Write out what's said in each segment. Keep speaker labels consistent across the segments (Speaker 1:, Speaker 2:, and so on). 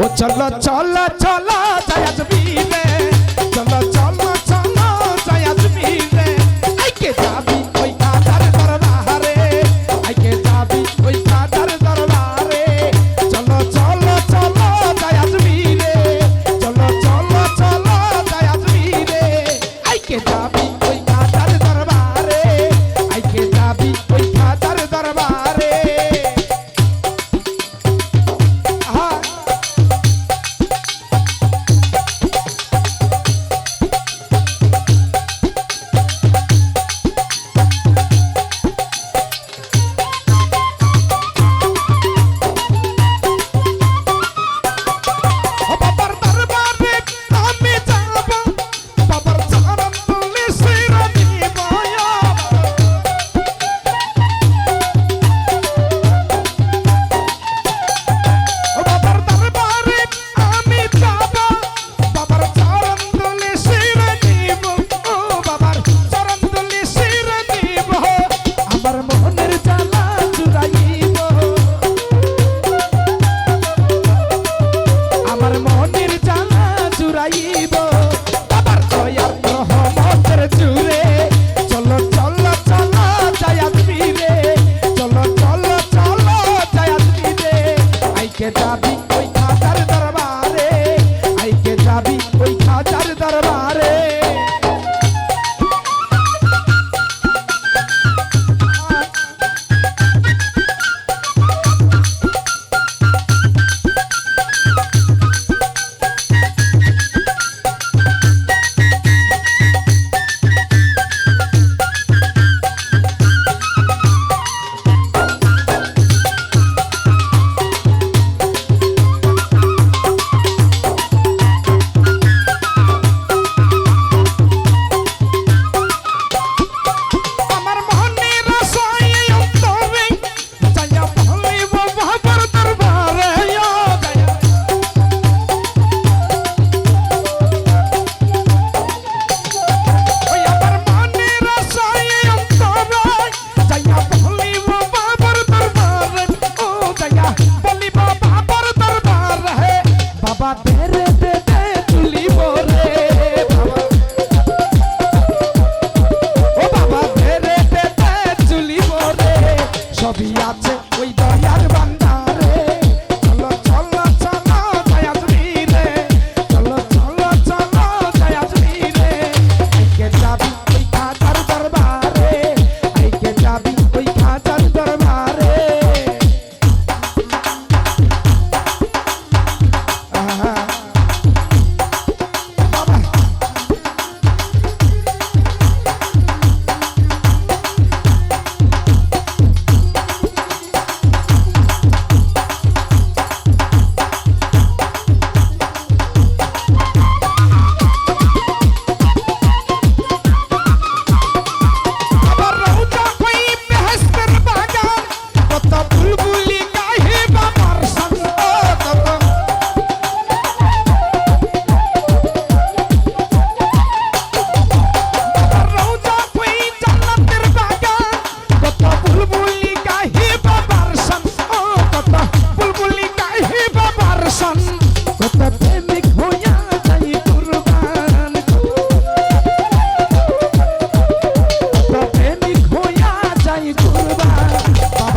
Speaker 1: চল চল, চলো চল চল, চলো চলো চলো জয়াজমিনে আইকে যাবি ওই কাদার দরবারে, আইকে যাবি ওই દરબારે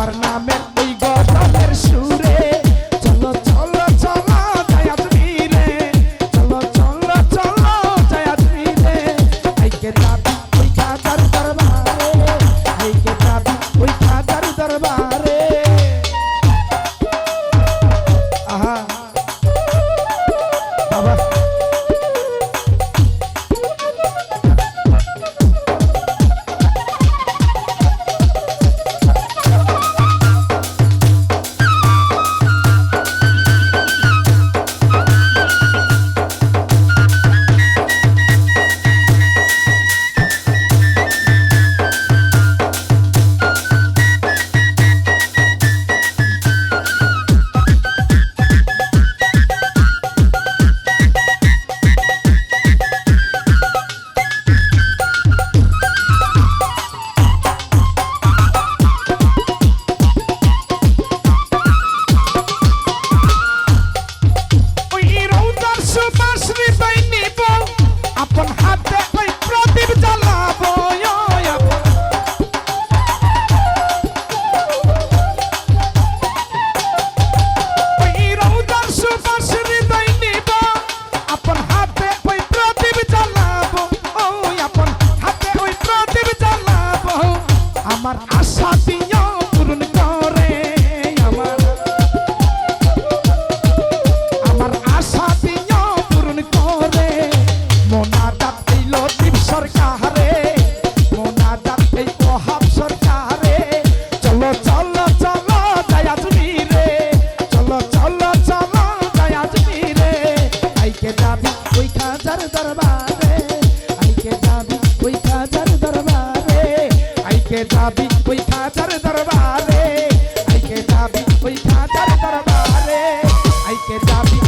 Speaker 1: para nada. के दाबी बैठा दर दरबारे। आई के दाबी बैठा दर दरबारे। आई के दाबी